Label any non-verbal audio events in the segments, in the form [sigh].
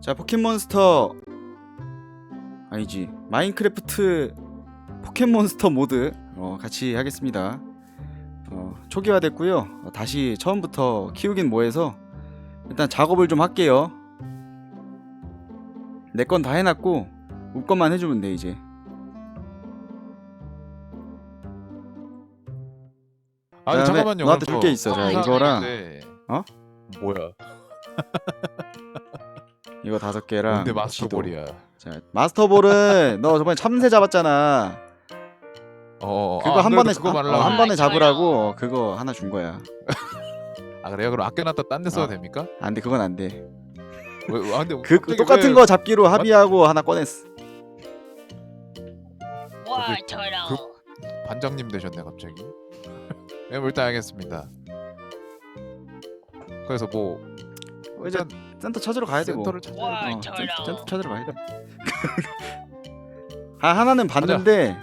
자 포켓몬스터 아니지 마인크래프트 포켓몬스터 모드 어, 같이 하겠습니다 어, 초기화됐고요 어, 다시 처음부터 키우긴 뭐해서 일단 작업을 좀 할게요 내 건 다 해놨고 우 것만 해주면 돼 이제 그다음에 잠깐만요. 너한테 줄게 저- 있어. 자, 아, 이거랑, 네. 어? 뭐야? [laughs] 이거 다섯 개랑 근데. 마스터볼이야. 자 마스터볼은 너 저번에 참새 잡았잖아 어, 그거 아, 한안 번에 그거 어, 말라고. 한 번에 아, 잡으라고 어, 그거 하나 준 거야 아 그래요? 그럼 아껴놨다 딴 데 써도 어. 됩니까? 안 돼 그건 안 돼 왜, 왜- 아, 근데 그 갑자기 똑같은 왜- 거 잡기로 합의하고 하나 꺼냈어 와처럼 반장님 되셨네 갑자기. [laughs] 네, 뭐 일단 알겠습니다. 그래서 뭐 어, 이제 일단 센터 찾으러 가야 돼 뭐. 센터를 와, 어. 센터, 센터 찾으러 가야 돼. [laughs] 아 하나는 봤는데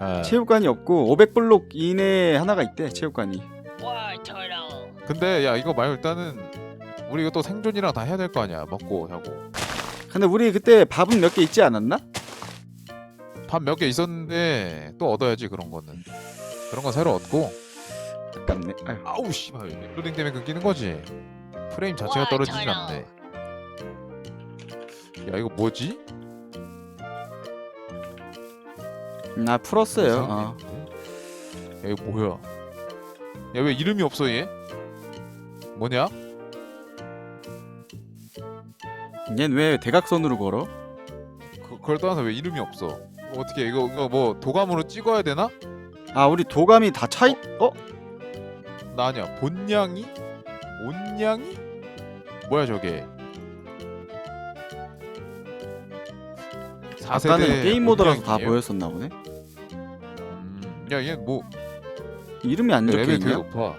아, 체육관이 없고 500블록 이내에 하나가 있대 체육관이. 와처럼 근데 야 이거 말고 일단은 우리 이거 또 생존이랑 다 해야 될 거 아니야 먹고 자고 근데 우리 그때 밥은 몇 개 있지 않았나? 밥 몇 개 있었는데 또 얻어야지 그런 거는 그런 거 새로 얻고 아깝네. 아유. 아우 씨발 로딩 때문에 끊기는 거지 프레임 자체가 와, 떨어지진. 않네 야 이거 뭐지? 나 풀었어요. 어. 야 이거 뭐야 야 왜 이름이 없어 얘? 뭐냐? 얜왜 대각선으로 걸어? 그, 그걸 떠나서 왜 이름이 없어 어떻게 이거 이거 뭐 도감으로 찍어야 되나? 아 우리 도감이 다 차이. 어? 나 아니야 본냥이? 온냥이? 뭐야 저게 4세대 아까는 게임 모드라서 다? 보였었나 보네. 음, 야 얘 뭐 이름이 안 적혀 레벨 되게 있냐? 높아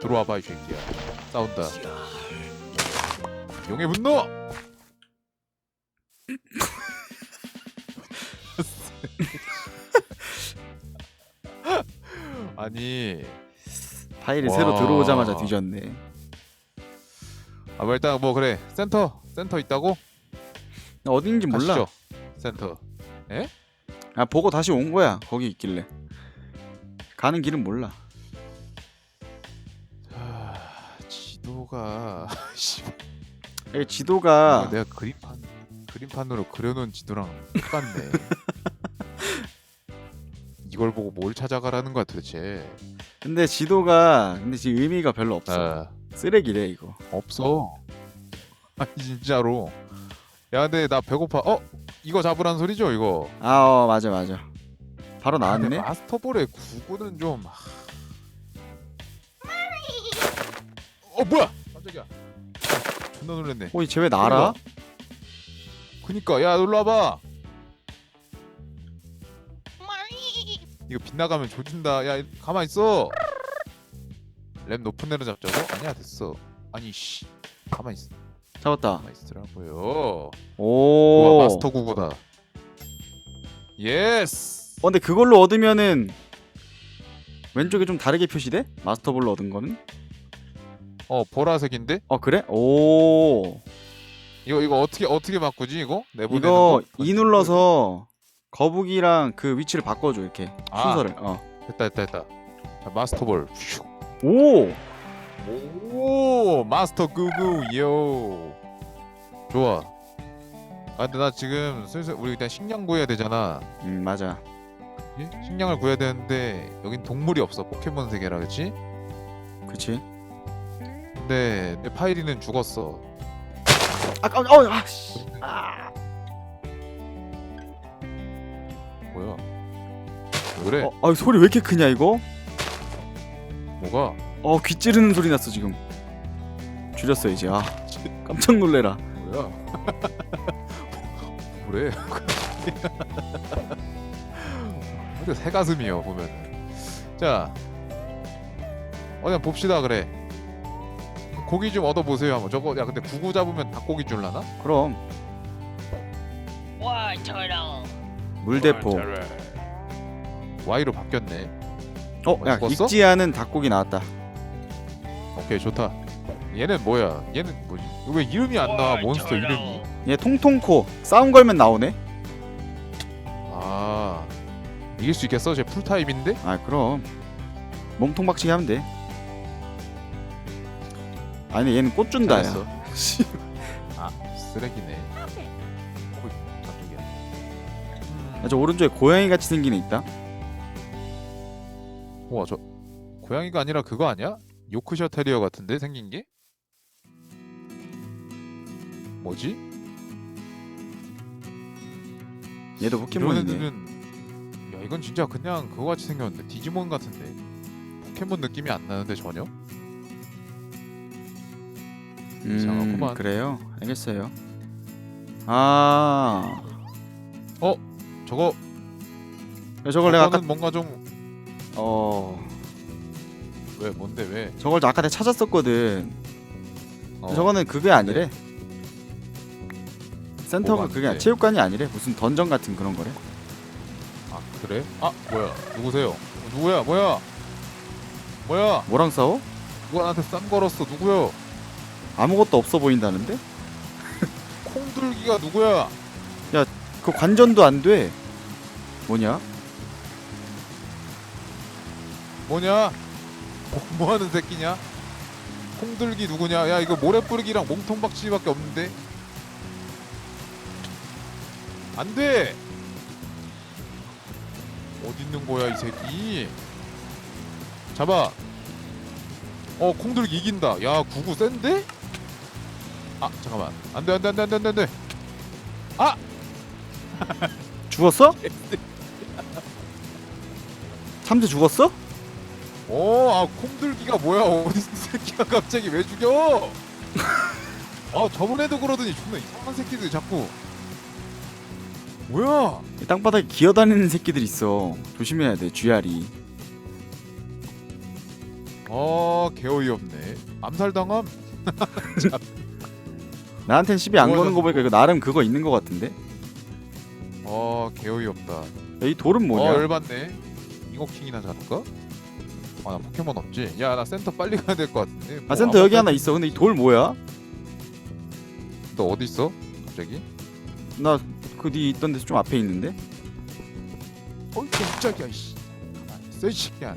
들어와 봐 이 새끼야 싸운다 용의 분노 [laughs] 아니 파일이 와. 새로 들어오자마자 뒤졌네. 아, 뭐 일단 뭐 그래 센터 센터 있다고 어딘지 몰라. 가시죠 센터 아 보고 다시 온 거야. 거기 있길래. 가는 길은 몰라. 아, 지도가 [laughs] 씨, 이 지도가 내가 그림판 그림판으로 그려놓은 지도랑 똑같네. [laughs] 이걸 보고 뭘 찾아가라는 거야 도대체? 근데 지도가 근데 지금 의미가 별로 없어. 아, 쓰레기래 이거. 없어. 아니 진짜로. 야 근데 나 배고파. 어? 이거 잡으란 소리죠 이거? 아 어, 맞아 맞아. 바로 근데 나왔네. 마스터볼의 구구는 좀. 하- 어 뭐야? 깜짝이야. 존나 놀랐네. 어이 쟤 왜 날아? 그니까 야 놀러 와봐. 이거 빗나가면 조진다. 야 가만 있어. 램 높은 데로 잡자고? 아니야 됐어. 아니 씨. 가만 있어. 잡았다. 가만 있으라고요. 오. 좋아 마스터 구구다. 예스. 어 근데 그걸로 얻으면은 왼쪽에 좀 다르게 표시돼? 마스터볼로 얻은 거는? 어 보라색인데? 어 그래? 오. 이거 이거 어떻게 어떻게 바꾸지 이거? 내보내는 이거 거? 이 눌러서 거북이랑 그 위치를 바꿔줘 이렇게 아. 순서를. 어. 됐다 됐다 됐다. 자 마스터볼. 슉. 오. 오 마스터 구구 요. 좋아. 아 근데 나 지금 슬슬 우리 일단 식량 구해야 되잖아. 음 맞아. 예? 식량을 구해야 되는데 여긴 동물이 없어 포켓몬 세계라 그렇지? 그치? 근데 내 파이리는 죽었어. 아까 어 아씨. 아. 그래? 어, 아 소리 왜 이렇게 크냐 이거? 뭐가? 어 귀 찌르는 소리 났어 지금. 줄였어 이제. 아 깜짝 놀래라. 뭐야? [laughs] 그래? 근데 [laughs] 새 가슴이요 보면. 자, 어디 한번 봅시다 그래. 고기 좀 얻어 보세요 한번. 저거 야 근데 구구 잡으면 닭고기 줄라나? 그럼 와처럼 물대포. Y로 바뀌었네. 어, 야 죽었어? 익지 않은 닭고기 나왔다. 오케이 좋다. 얘는 뭐야? 얘는 뭐지? 왜 이름이 안 나와? 몬스터 이름이? 얘 통통코 싸움 걸면 나오네 아 이길 수 있겠어? 쟤 풀타입인데? 아 그럼 몸통 박치기 하면 돼 아니 얘는 꽃 준다 야 잘했어. [laughs] 아 쓰레기네. 어이 깜짝이야. 아, 저 오른쪽에 고양이 같이 생긴 애 있다 우와 저 고양이가 아니라 그거 아니야? 요크셔 테리어 같은데 생긴 게? 뭐지? 얘도 이런 포켓몬이네 애들은 야 이건 진짜 그냥 그거 같이 생겼는데 디지몬 같은데 포켓몬 느낌이 안 나는데 전혀? 음 이상하구만. 그래요 알겠어요 아 저거 저걸 내가 아까 저거는 뭔가 좀 왜어 뭔데 왜? 저걸 아까 내가 찾았었거든 어. 저거는 그게 아니래 센터가 뭐가 그게 아니- 아닌데? 체육관이 아니래 무슨 던전 같은 그런 거래 아 그래? 아 뭐야 누구세요? 어, 누구야 뭐야? 뭐야? 뭐랑 싸워? 누가 나한테 쌈 걸었어 누구요? 아무것도 없어 보인다는데? [laughs] 콩들기가 누구야? 그 관전도 안 돼. 뭐냐? 뭐냐? 뭐, 뭐 하는 새끼냐? 콩들기 누구냐? 야 이거 모래 뿌리기랑 몸통 박치기밖에 없는데 안 돼 어디 있는 거야 이 새끼 잡아 어 콩들기 이긴다 야 구구 센데? 아 잠깐만 안돼 안돼 안돼 안돼 안돼 [laughs] 죽었어? [laughs] 참새 죽었어? 어아 콩들기가 뭐야 [laughs] 어디 새끼야 갑자기 왜 죽여 [laughs] 아 저번에도 그러더니 존나 이상한 새끼들 자꾸 뭐야 이 땅바닥에 기어다니는 새끼들 있어. 조심해야 돼. 쥐알이. 아 개어이 없네 암살당함 [laughs] 나한텐 시비 안 거는 거 보니까 이거 나름 그거 있는 거 같은데? 아 개어이 없다 야, 이 돌은 어 뭐냐? 열받네 잉어킹이나 잡을까? 아나 포켓몬 없지 야 나 센터 빨리 가야 될 것 같은데 아뭐 센터 여기 하나 있어. 근데 이 돌 뭐야? 너 어디 있어 갑자기 나그니 있던 데서 좀 앞에 있는데? 어이 깜짝이야 이씨 이 새끼야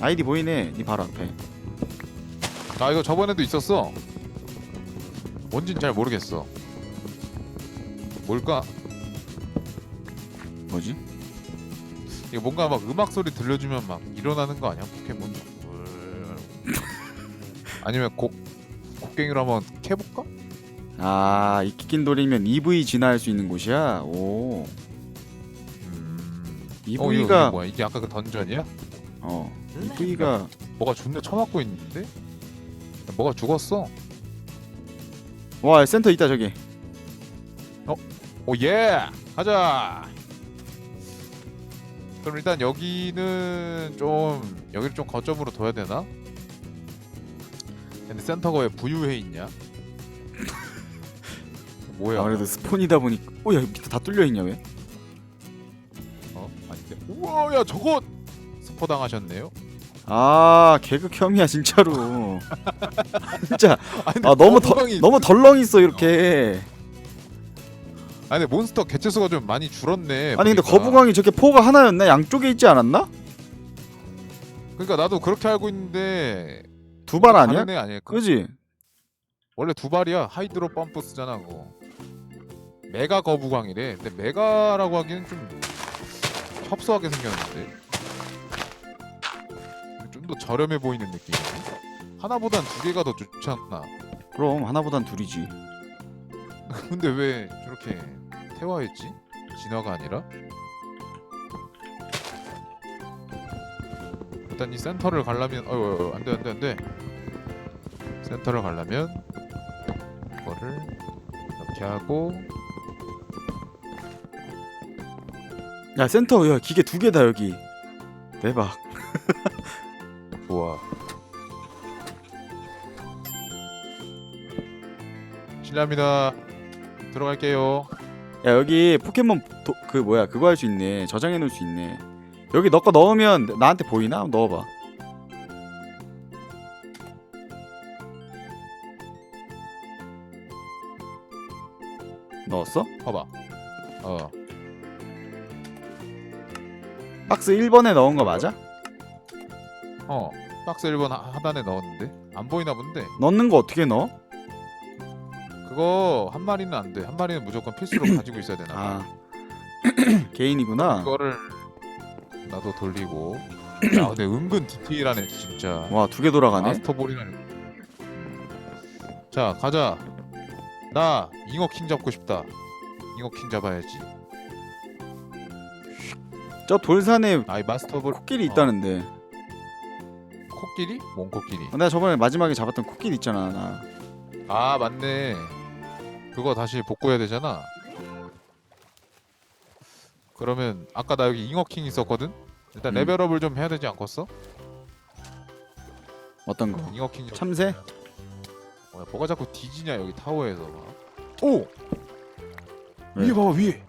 아이디 보이네. 니 바로 앞에. 아 이거 저번에도 있었어 뭔진 잘 모르겠어 뭘까 뭐지? 이거 뭔가 막 음악 소리 들려주면 막 일어나는 거 아니야 포켓몬 아니면 곡 곡괭이로 한번 캐볼까? 아, 이 끼낀 돌이면 EV 진화할 수 있는 곳이야. 오. 음... 어, 이거, 이게 EV가 뭐야 이게 아까 그 던전이야? 어. EV가 뭐가 존나 쳐맞고 있는데? 뭐가 죽었어? 와, 센터 있다 저기. 오 예 가자 그럼 일단 여기는 좀 여기를 좀 거점으로 둬야 되나? 근데 센터가 왜 부유해 있냐? [laughs] 뭐야? 아무래도 스폰이다 보니까. 오, 야, 밑에 다 뚫려 있냐 왜? 어? 아닌데? 우와 야 저거 스포 당하셨네요? 아, 개그 혐이야 진짜로. [laughs] 진짜. [laughs] 아, 너무 더, 거부광이- 너무 덜렁 있어 이렇게. 아니 근데 몬스터 개체수가 좀 많이 줄었네 아니 근데 보니까. 거북왕이 저렇게 포가 하나였나? 양쪽에 있지 않았나? 그러니까 나도 그렇게 알고 있는데 두 발 아니야? 다른 애 아닐까? 그지? 원래 두 발이야 하이드로 펌프 쓰잖아 그거 메가 거북왕이래 근데 메가라고 하기는 좀 협소하게 생겼는데 좀 더 저렴해 보이는 느낌이네 하나보단 두 개가 더 좋지 않나 그럼 하나보단 둘이지. [laughs] 근데 왜 저렇게 태화했지? 진화가 아니라? 일단 이 센터를 가려면 어유 안돼 안돼 안돼 센터를 가려면 이거를 이렇게 하고 야 센터 야 기계 두 개다 여기. 대박. [laughs] 좋아 실례합니다 들어갈게요 야 여기 포켓몬 도, 그 뭐야 그거 할 수 있네 저장해 놓을 수 있네 여기 넣거 넣으면 나한테 보이나? 넣어봐 넣었어? 봐봐 어 박스 1번에 넣은 거 맞아? 어 박스 1번 하- 하단에 넣었는데 안 보이나 본데 넣는 거 어떻게 넣어? 그거 한 마리는 안 돼. 한 마리는 무조건 필수로 [clears throat] 가지고 있어야 되나 봐. 아 [clears throat] 개인이구나. 이거를 나도 돌리고. [clears throat] 야, 근데 은근 디테일하네 진짜. 와 두 개 돌아가네. 마스터볼이라니. 자 가자. 나 잉어킹 잡고 싶다. 잉어킹 잡아야지. 저 돌산에 아이 마스터볼 코끼리 어. 있다는데. 코끼리? 뭔 코끼리? 내가 저번에 마지막에 잡았던 코끼리 있잖아 나. 아 맞네. 그거 다시 복구해야 되잖아. 그러면 아까 나 여기 잉어킹 있었거든. 일단 음. 레벨업을 좀 해야 되지 않겠어? 어떤 거? 잉어킹 좀- 참새? 어, 뭐가 자꾸 뒤지냐 여기 타워에서. 오 왜? 위에 봐봐 위에.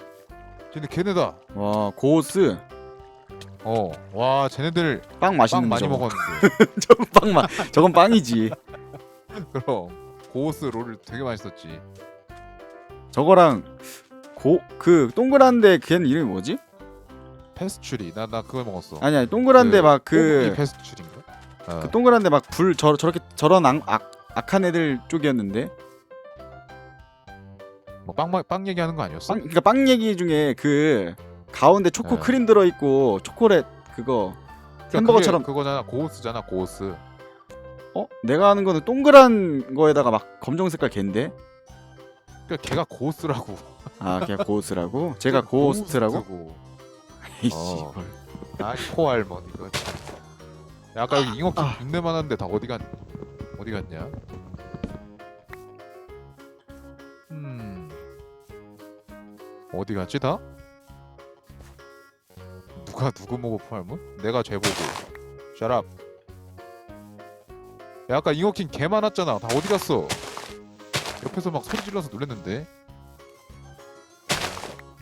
쟤네 걔네다. 와 고스 어. 와 쟤네들 빵 빵 맛있는 많이 저거. 먹었는데. [laughs] 저건 빵 맛. 저건 빵이지. [laughs] 그럼 고스 롤 되게 맛있었지. 저거랑 고 그 동그란데 걔는 이름이 뭐지? 페스츄리. 나 나 그걸 먹었어. 아니 아니 동그란데 막 꼬부기 그 페스츄리인가? 어. 그 동그란데 막 불 저 저렇게 저런 악, 악 악한 애들 쪽이었는데 뭐빵 빵 얘기하는 거 아니었어? 빵 그러니까 빵 얘기 중에 그 가운데 초코 네. 크림 들어 있고 초콜릿 그거 그러니까 햄버거처럼 그게 그거잖아. 고스잖아. 고스. 어 내가 아는 거는 동그란 거에다가 막 검정 색깔 갠데 그러니까 걔가 고스라고. 아 걔가 고스라고 제가 [laughs] 고스트라고. 에이씨 [laughs] 어. 헐. 아 코알몬 이거. 참. 야, 아까 여기 잉어킹 아. 많았는데 다 어디 갔 어디 갔냐? 음. 어디 갔지 다? 누가 누구 먹어 코알몬? 내가 죄 보고. 샤랍. 야 아까 잉어킹 개 많았잖아. 다 어디 갔어? 옆에서 막 소리 질러서 놀랬는데.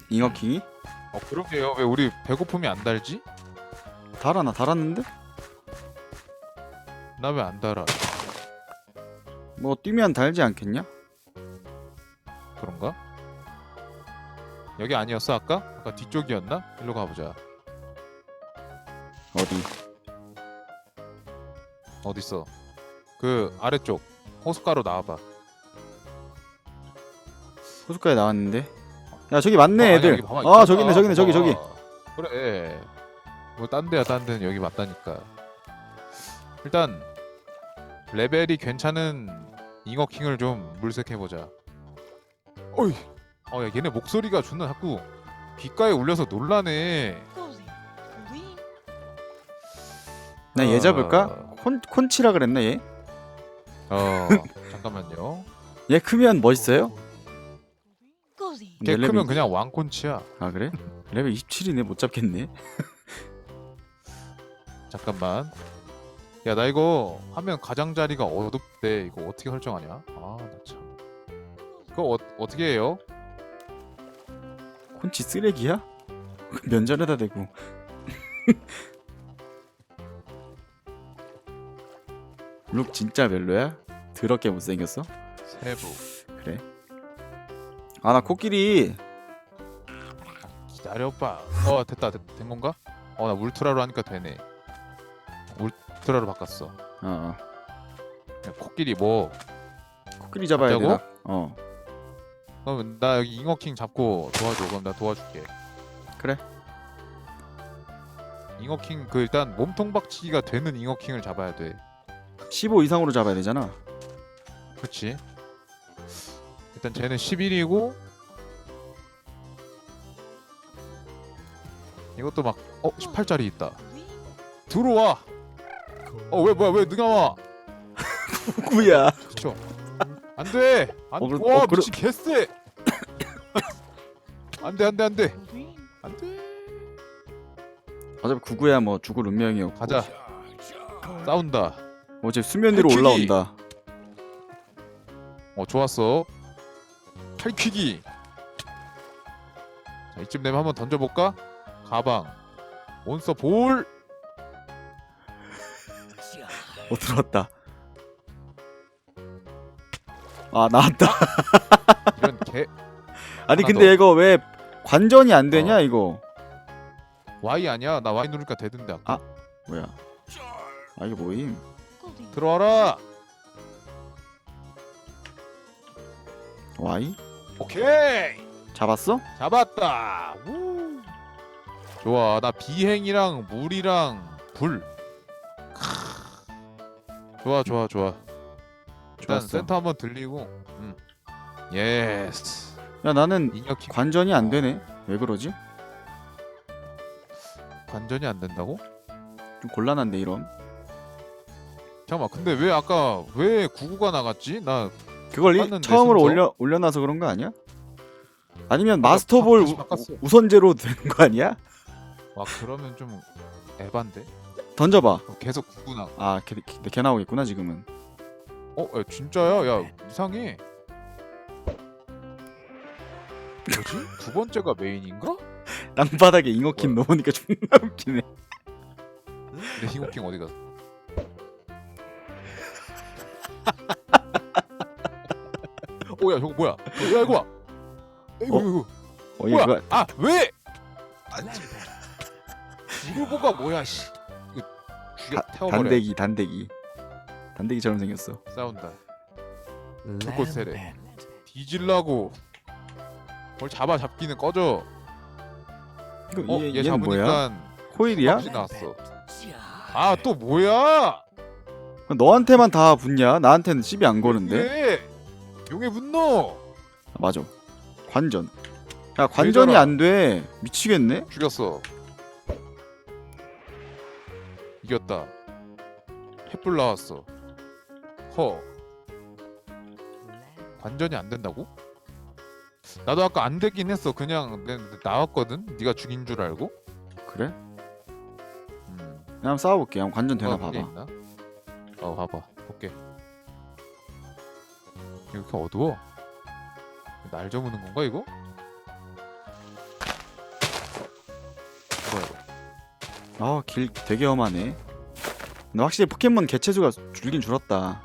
잉어킹이 어 그러게요. 왜 우리 배고픔이 안 달지? 달아 나 달았는데 나 왜 안 달아? 뭐 뛰면 달지 않겠냐 그런가? 여기 아니었어 아까? 아까 뒤쪽이었나? 일로 가보자. 어디 어딨어? 그 아래쪽 호숫가로 나와봐. 호숫가에 나왔는데 야 저기 많네 어, 애들 아. 저기 있네 저기 있네 저기 저기. 그래. 뭐 딴 데야 딴 데는 여기 맞다니까. 일단 레벨이 괜찮은 잉어킹을 좀 물색해보자. 어이. 어, 야, 얘네 목소리가 존나 자꾸 귓가에 울려서 놀라네. 나얘 어. 잡을까 콘 콘치라 그랬나 얘? 어, [laughs] 잠깐만요. 얘 크면 멋있어요? 걔 레벨 크면 이- 그냥 왕콘치야. 아 그래? 레벨 27이네 못 잡겠네 [laughs] 잠깐만. 야, 나 이거 화면 가장자리가 어둡대. 이거 어떻게 설정하냐? 아, 나 참. 그거 어, 어떻게 해요? 콘치 쓰레기야? [laughs] 면전에다 대고 [laughs] 룩 진짜 별로야? 더럽게 못생겼어? 세부. 그래 아 나 코끼리 기다려봐. 어, 됐다. 됐, 된 건가? 어, 나 울트라로 하니까 되네. 울트라로 바꿨어. 어, 어 야, 코끼리 뭐? 코끼리 잡아야 잡자고? 되나? 어 그럼 나 여기 잉어킹 잡고 도와줘. 그럼 나 도와줄게. 그래. 잉어킹 그 일단 몸통 박치기가 되는 잉어킹을 잡아야 돼. 15 이상으로 잡아야 되잖아 그렇지. 일단 쟤는 11이고 이것도 막 어 18짜리 있다. 들어와. 어 왜 뭐야 왜 누가 와? 누구야 그쵸. 안 돼. 안 어, 그래- 와 어, 그래- 미친 개쎄. 안돼 안돼 안돼 안돼. 어차피 구구야 뭐 죽을 운명이 없고 가자. 싸운다. 어제 수면 위로. 올라온다 어 좋았어. 탈퀴기. 자 이쯤 되면 한번 던져볼까? 가방. 몬스터 볼. 어 들어왔다 아 나왔다 [laughs] 이런 개. 아니 하나 근데 더. 이거 왜 관전이 안 되냐 어. 이거 Y 아니야? 나 Y 누르니까 되던데 아까. 아. 뭐야 아 이게 뭐임 들어와라. Y 오케이. 잡았어? 잡았다. 우. 좋아. 나 비행이랑 물이랑 불. 크. 좋아, 좋아, 좋아. 일단 좋았어. 센터 한번 들리고. 음. 예스. 야 나는 인혁 관전이 안 되네 왜 그러지? 관전이 안 된다고? 좀 곤란한데 이런 잠깐만. 근데 왜 아까 왜 구구가 나갔지? 나 그걸 이- 땄는데, 처음으로 순서? 올려 올려놔서 그런 거 아니야? 아니면 아까 마스터볼 다시 우, 바꿨어. 우선제로 된 거 아니야? 와 그러면 좀 에반데. 던져봐 어, 계속 구구 나. 아 걔, 걔, 걔 나오겠구나 지금은 어, 야, 진짜야? 야 이상해. 뭐지? 두 번째가 메인인가? [laughs] 땅바닥에 잉어킨? 넣으니까 [laughs] 존나 웃기네 내 흰호킹 어디 갔어? 오야 저거 뭐야? 야 이거 봐. 이거 어? 이거 어 뭐야? 이거 아 왜? 아, 지- 지르보가 뭐야? 씨. 이거 죽여 태워버려. 단대기 단대기 단대기처럼 생겼어 싸운다. 불꽃 세례. 뒤질라고. 뭘 잡아 잡기는 꺼져. 이거 어, 얘, 얘 얘는 뭐야? 잡으니까 코일이야? 나왔어. 아 또 뭐야? 너한테만 다 붙냐? 나한테는 씹이 안 거는데 왜? 용의 분노. 아, 맞아 관전 야 관전이? 안 돼 미치겠네 죽였어. 이겼다. 횃불 나왔어. 허. 관전이 안 된다고? 나도 아까 안 되긴 했어. 그냥 내, 내- 나왔거든. 네가 죽인 줄 알고. 그래? 음. 그냥 싸워볼게 한번 관전 되나 어, 그게 봐봐 있나? 어 봐봐. 볼게. 이 렇게 어두워? 날 저무는 건가 이거? 뭐야 이거? 아 길 되게 험하네 근데 확실히 포켓몬 개체수가 줄긴 줄었다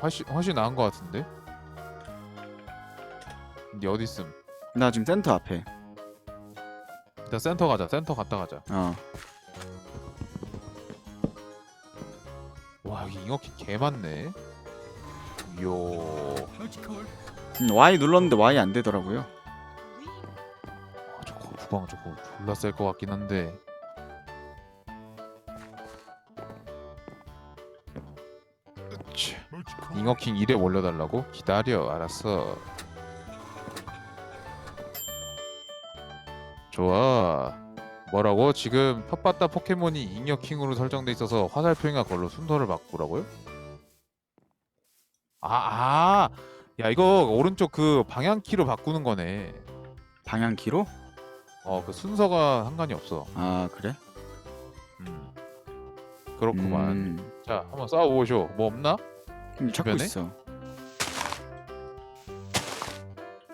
훨씬 훨씬 나은 것 같은데. 니 어디 있음? 나 지금 센터 앞에 일단 센터 가자. 센터 갔다 가자. 어 와 여기 잉어키 개 많네. 요. 음, Y 눌렀는데 Y 안 되더라고요 아, 저거 후방 저거 졸라 셀것 같긴 한데. 으쌰. 잉어킹 1에 올려달라고? 기다려 알았어 좋아 뭐라고? 지금 텃밭다 포켓몬이 잉여킹으로 설정돼 있어서 화살표인가 걸로 순서를 바꾸라고요? 아, 아, 야 이거 오른쪽 그 방향키로 바꾸는 거네. 방향키로? 어, 그 순서가 상관이 없어. 아 그래? 음. 그렇구만. 음, 자, 한번 싸워보쇼. 뭐 없나? 음, 찾고 주변에? 있어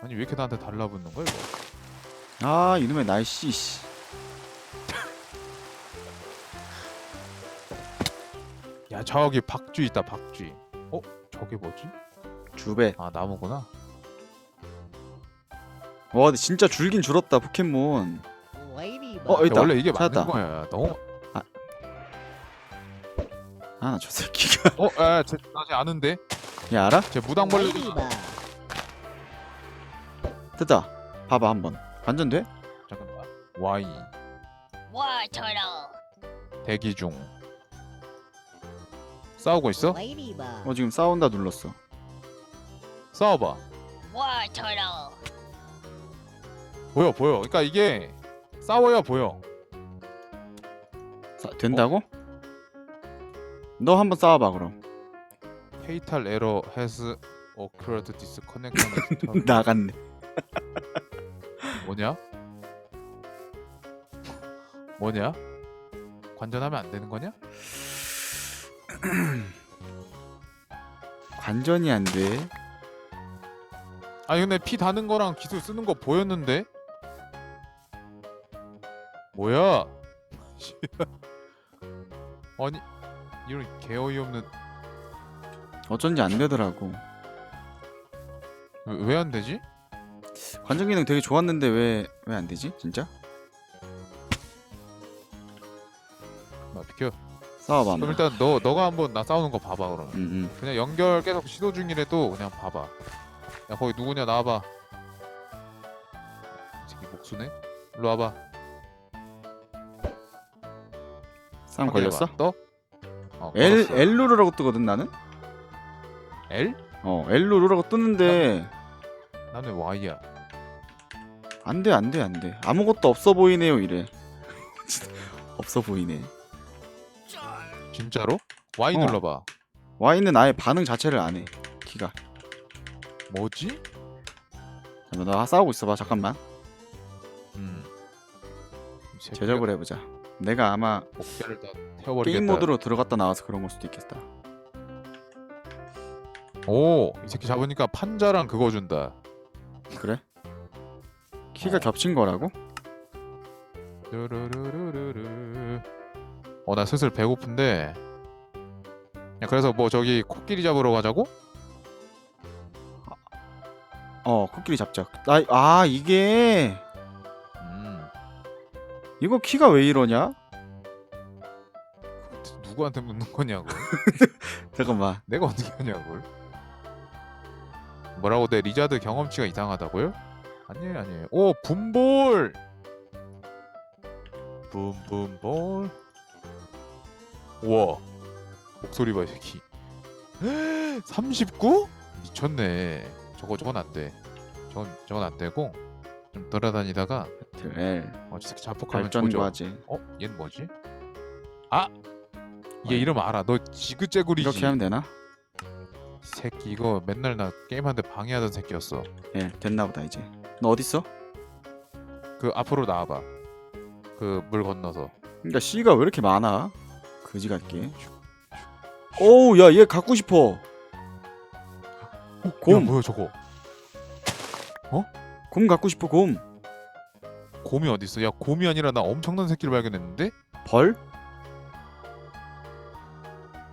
아니 왜 이렇게 나한테 달라붙는 거야 이거? 아 이놈의 날씨 씨. 야 저기 박쥐 있다 박쥐. 어? 저게 뭐지? 주배 아 나무구나. 와 근데 진짜 줄긴 줄었다 포켓몬 어 야, 여기 있다 원래 이게 찾았다 맞는 거야. 너무. 아나 저 새끼가 [laughs] 어? 에, 쟤, 나쟤 아는데? 얘 알아? 쟤 무당벌레. 됐다 봐봐 한번 관전 돼? 잠깐만. Y 와터로 대기 중. 싸우고 있어? 어 지금 싸운다 눌렀어 싸워봐. 와터로 보여 보여. 그러니까 이게 싸워야 보여. 싸, 된다고? 너 한번 싸워봐 그럼 Fatal error has occurred disconnected. [laughs] 나갔네 뭐냐? 뭐냐? 관전하면 안 되는 거냐? [clears throat] 관전이 안 돼 아니 근데 피 다는 거랑 기술 쓰는 거 보였는데? 뭐야? [laughs] 아니 이런 개어이 없는 어쩐지 안 되더라고 왜 안 되지? 관전 기능 되게 좋았는데 왜 왜 안 되지? 진짜? 아, 비켜. 싸워봐. 그럼. 일단 너 너가 한번 나 싸우는 거 봐봐 그러면. 응, 응. 그냥 연결 계속 시도 중이라도 그냥 봐봐. 야 거기 누구냐 나와봐. 이 새끼 목수네. 일로 와봐. 싸움 확인해봐. 걸렸어? 너? 어, L 걸었어. L 누르라고 뜨거든 나는. L? 어 L 누르라고 뜨는데 나는 Y야. 안돼 안돼 안돼 아무것도 없어 보이네요 이래. [laughs] 진짜 없어 보이네. 진짜로? Y 어. 눌러봐. Y는 아예 반응 자체를 안 해. 키가. 뭐지? 잠깐 나 싸우고 있어봐 잠깐만. 음. 이 새끼가 제접을 해보자. 내가 아마 목대를 다 태워버리겠다. 게임 모드로 들어갔다 나와서 그런 걸 수도 있겠다. 오, 이 새끼 잡으니까 판자랑 그거 준다. 그래? 키가 어. 겹친 거라고? 르르르르르르. 어, 나 슬슬 배고픈데. 야, 그래서 뭐 저기 코끼리 잡으러 가자고? 어 코끼리 잡자. 나 아 이게 음. 이거 키가 왜 이러냐? 누구한테 묻는 거냐고. [laughs] 잠깐만. 내가 어떻게 하냐고. 뭐라고 내 리자드 경험치가 이상하다고요? 아니에요, 아니에요. 오, 붐볼. 붐붐볼. 우와. 목소리 봐, 이 새끼. [gasps] 39? 미쳤네. 저거 저건 안 돼. 저건 저건 안 되고 좀 돌아다니다가 L 어, 저 새끼 자폭하면 발전 조져. 과제 어? 얘는 뭐지? 아! 얘. 이름 알아. 너 지그재구리지. 이렇게 하면 되나? 이 새끼 이거 맨날 나 게임하는데 방해하던 새끼였어. 예 됐나 보다 이제. 너 어디 있어? 그 앞으로 나와봐. 그 물 건너서. 그러니까 C가 왜 이렇게 많아? 그지 같게. 오우 야 얘 갖고 싶어. 야, 곰. 뭐야 저거? 곰 갖고 싶어 곰. 곰이 어디 있어? 야 곰이 아니라 나 엄청난 새끼를 발견했는데? 벌?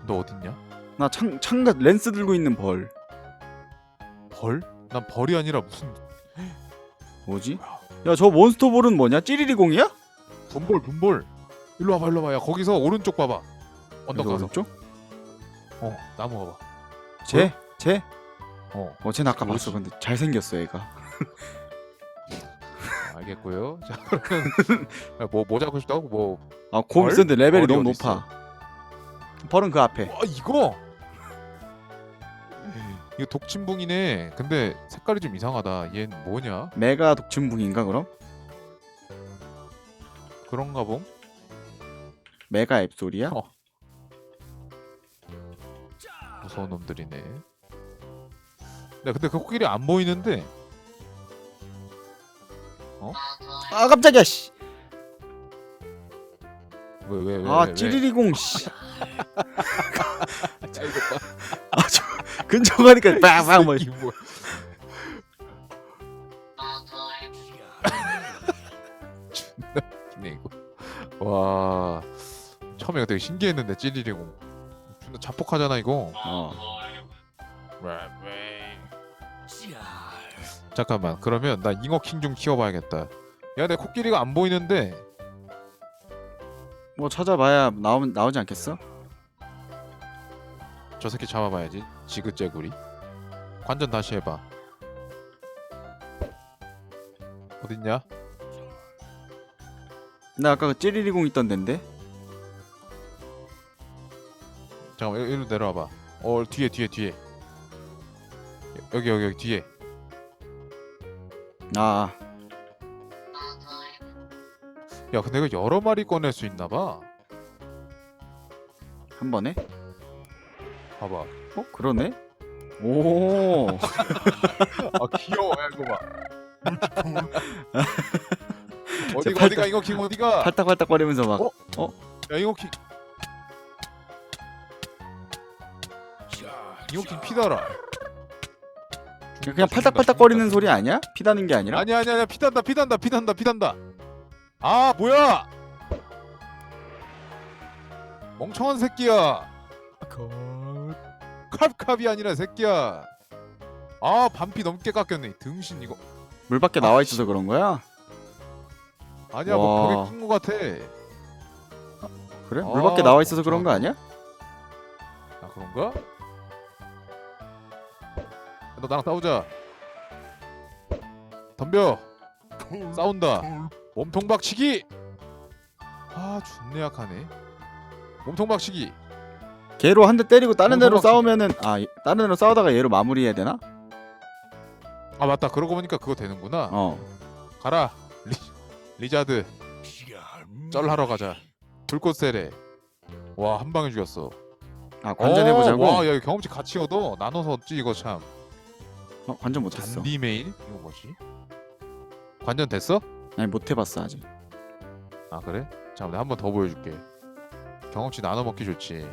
너 어딨냐? 나 창 창가 렌스 들고 있는 벌. 벌? 난 벌이 아니라 무슨 뭐지? 야 저 몬스터 볼은 뭐냐? 찌리리공이야? 분볼 분볼. 일로 와봐 일로 와봐. 야 거기서 오른쪽 봐봐. 언덕 여기 가서. 오른쪽? 어 나무 봐봐. 쟤? 쟤? 어 어 쟤는 아까? 봤어 근데 잘생겼어 얘가. 알겠고요. [laughs] 자 그러면 뭐뭐 뭐 잡고 싶다고? 뭐아곰 벌? 있었는데 레벨이 벌이 너무 어디 높아. 벌은 그 앞에. 와 이거 이거 독침붕이네. 근데 색깔이 좀 이상하다. 얘는 뭐냐? 메가 독침붕인가 그럼? 그런가 봄? 메가 앱소리야? 어. 무서운 놈들이네. 야 근데 그 코끼리 안 보이는데 아 깜짝이야 씨. 왜왜 왜? 아 왜, 찌리리공 씨. 왜? 자, 이거 봐. 아 저 근처 가니까 빵빵 뭐. 이 뭐야? 존나 웃기네 이거. 와 처음에 되게 신기했는데 찌리리공. 존나 자폭하잖아 이거. 어. 잠깐만 그러면 나 잉어킹 좀 키워봐야겠다. 야 내 코끼리가 안 보이는데 뭐 찾아봐야 나오면 나오지 않겠어? 저 새끼 잡아봐야지 지그재구리 관전 다시 해봐 어딨냐 나 아까 그 찌리리공 있던 데인데. 잠깐만 여- 여기로 내려와봐 어 뒤에 뒤에 뒤에 여기 여기 여기 뒤에 아, 야 근데 이거 여러 마리 꺼낼 수 있나봐 한 번에? 봐봐 어 그러네. 오. [laughs] 아 귀여워 야 이거 봐 [laughs] 어디가 어디가 잉어킹 어디가 팔딱팔딱 거리면서 막. 어? 야 잉어킹 잉어킹 피달아 그냥 팔딱팔딱 거리는 소리 아니야? 피다는 게 아니라? 아니야 아니야 아니야 피단다 피단다 피단다 피단다 아 뭐야 멍청한 새끼야 캅캅이 아니라 새끼야 아 반피 넘게 깎였네 등신 이거 물 밖에 나와 있어서 그런 거야? 아니야 뭐 와. 벽에 낀 거 같아. 그래? 아, 물 밖에 나와 있어서 그런 거. 아니야? 아 그런가? 너 나랑 싸우자. 덤벼. 싸운다. 몸통 박치기. 아 존내 약하네. 몸통 박치기. 걔로 한 대 때리고 다른 어, 애로 도망치네. 싸우면은 아 이- 다른 애로 싸우다가 얘로 마무리해야 되나? 아 맞다. 그러고 보니까 그거 되는구나. 어. 가라. 리, 리자드. 쩔하러 가자. 불꽃 세례. 와 한 방에 죽였어. 아 관전해 보자고. 와, 야, 이거 경험치 같이 얻어. 나눠서 얻지 이거 참. 어, 관전 못 했어. 잔디 메인? 이거 뭐지? 관전 됐어? 아니 못 해봤어 아직. 아 그래? 자, 내가 한번 더 보여줄게. 경험치 나눠 먹기 좋지.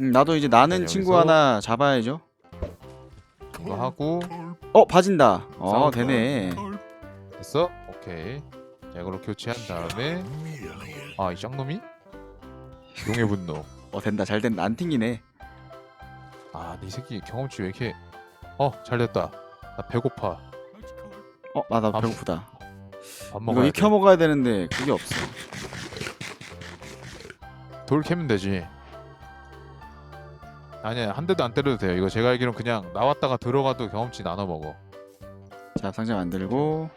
음, 나도 이제 나는 자, 친구 여기서- 하나 잡아야죠. 이거 하고 어 봐진다. 어 싸운다. 되네. 됐어? 오케이. 자, 이걸로 교체한 다음에 아 이 짱놈이? 용의 분노. [laughs] 어 된다 잘 된다 안 튕기네. 아, 네 새끼 경험치 왜 이렇게? 어, 잘 됐다. 나 배고파. 어 나 나 아, 배고프다. 밥 이거 먹어야 익혀 먹어야 되는데 그게 없어. 돼. 돌 캐면 되지. 아니야, 한 대도 안 때려도 돼요. 이거 제가 알기로는 그냥 나왔다가 들어가도 경험치 나눠 먹어. 자 상자 만들고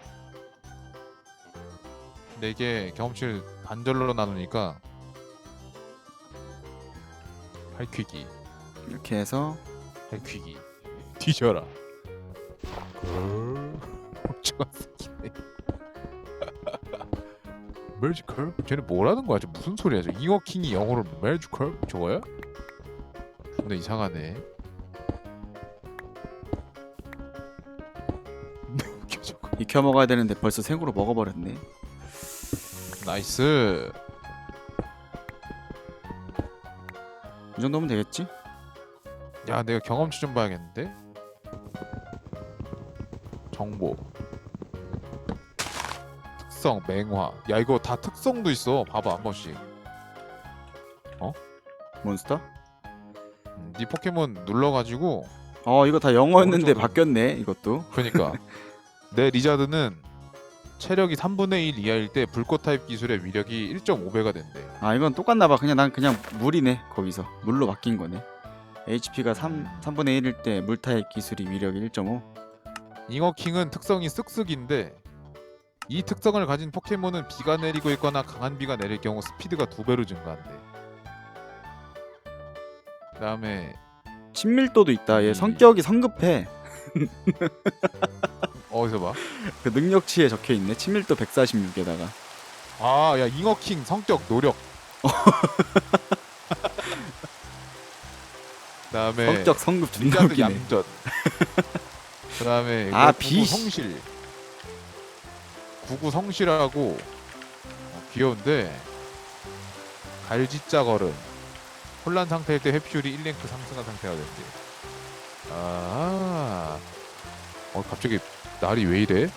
근데 이게 경험치를 반절로 나누니까 할퀴기, 이렇게 해서 할퀴기, 뒤져라. 멍청한 새끼네. [laughs] 매지컬? 쟤네 뭐라는 거야? 저 무슨 소리야? 저 잉어킹이 영어로 매지컬? 저거야? 근데 이상하네. [laughs] 웃겨 저거. 익혀 먹어야 되는데 벌써 생으로 먹어버렸네. 나이스. 이 정도면 되겠지? 야 내가 경험치 좀 봐야겠는데 정보 특성 맹화 야 이거 다 특성도 있어 봐봐 한 번씩 몬스터? 음, 네 포켓몬 눌러가지고 어 이거 다 영어였는데 오른쪽으로. 바뀌었네 이것도. 그러니까 [laughs] 내 리자드는 체력이 3분의 1 이하일 때 불꽃 타입 기술의 위력이 1.5배가 된대 아 이건 똑같나 봐. 그냥 난 그냥 물이네 거기서 물로 바뀐 거네. HP가 3 3분의 1일 때 물타입 기술이 위력이 1.5. 잉어킹은 특성이 쓱쓱인데 이 특성을 가진 포켓몬은 비가 내리고 있거나 강한 비가 내릴 경우 스피드가 두 배로 증가한대. 그다음에 친밀도도 있다. 얘 이- 성격이 성급해. [laughs] 어디서 봐? 그 능력치에 적혀 있네. 친밀도 146에다가. 아, 야 잉어킹 성격 노력. [laughs] 그다음에 성격 성급 존나 리자드 웃기네. 얌전. [laughs] 그다음에 아, 비- 성실. 구구 성실하고 어, 귀여운데 갈지자 걸음. 혼란 상태일 때 회피율이 1랭크 상승한 상태가 된대. 아. 어 갑자기 날이 왜 이래?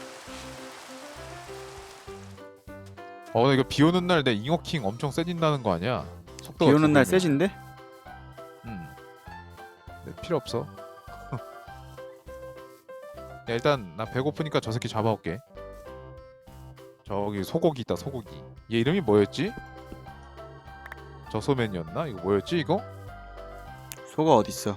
어, 나 이거 비 오는 날 내 잉어킹 엄청 세진다는 거 아니야? 비 속도가 오는 날. 세진데? 음. 네, 필요 없어. 야, 일단 나 배고프니까 저 새끼 잡아올게. 저기 소고기 있다 소고기. 얘 이름이 뭐였지? 저소맨이었나? 이거 뭐였지 이거? 소가 어딨어?